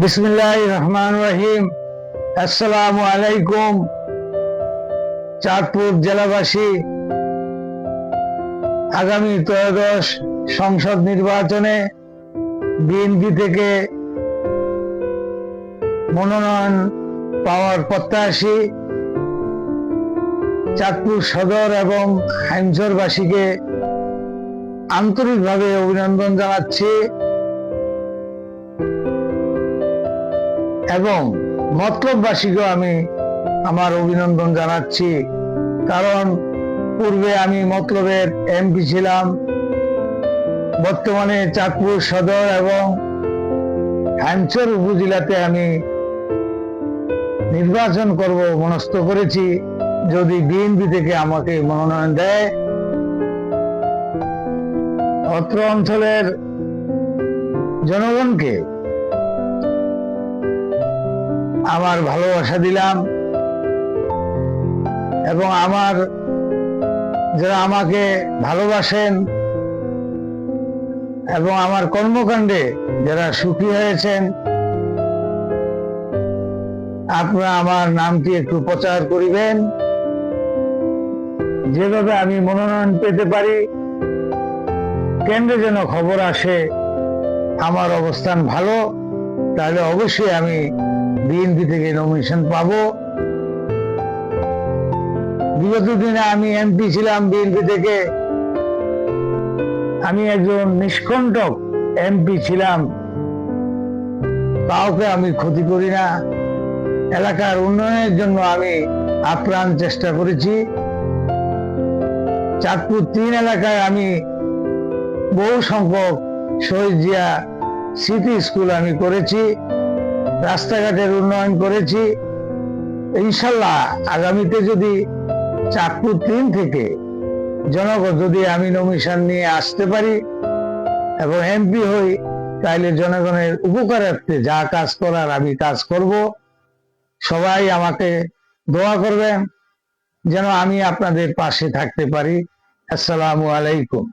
বিসমিল্লাহ রহমান রহিম। আসসালামু আলাইকুম, চাঁদপুর জেলাবাসী। আগামী ত্রয়োদশ সংসদ নির্বাচনে বিএনপি থেকে মনোনয়ন পাওয়ার প্রত্যাশী চাঁদপুর সদর এবং হাইমচরবাসীকে আন্তরিকভাবে অভিনন্দন জানাচ্ছি। এবং মতলববাসীকেও আমি আমার অভিনন্দন জানাচ্ছি। কারণ পূর্বে আমি মতলবের এমপি ছিলাম। বর্তমানে চাঁদপুর সদর এবং হ্যামচর উপজেলাতে আমি নির্বাচন করব মনস্থ করেছি। যদি বিএনপি থেকে আমাকে মনোনয়ন দেয়, অত্র অঞ্চলের জনগণকে আমার ভালোবাসা দিলাম এবং আমার যারা আমাকে ভালোবাসেন এবং আমার কর্মকাণ্ডে যারা সুখী হয়েছেন, আপনারা আমার নামটি একটু প্রচার করিবেন। যেভাবে আমি মনোনয়ন পেতে পারি, কেন্দ্রে যেন খবর আসে, আমার অবস্থান ভালো, তাহলে অবশ্যই আমি বিএনপি থেকে নমিনেশন পাবো। বিগত দিনে আমি এমপি ছিলাম বিএনপি থেকে। আমি একজন নিষ্কণ্টক এমপি ছিলাম। কাউকে আমি ক্ষতি করি না। এলাকার উন্নয়নের জন্য আমি আপ্রাণ চেষ্টা করেছি। চাঁদপুর তিন এলাকায় আমি বহু সংখ্যক শহীদ জিয়া স্মৃতি স্কুল আমি করেছি। রাস্তাঘাটের উন্নয়ন করেছি। ইনশাল্লাহ আগামীতে যদি চাঁদপুর তিন থেকে জনগণ যদি আমি নমিশন নিয়ে আসতে পারি এবং এমপি হই তাহলে জনগণের উপকারার্থে যা কাজ করার আমি কাজ করব। সবাই আমাকে দোয়া করবেন, যেন আমি আপনাদের পাশে থাকতে পারি। আসসালামু আলাইকুম।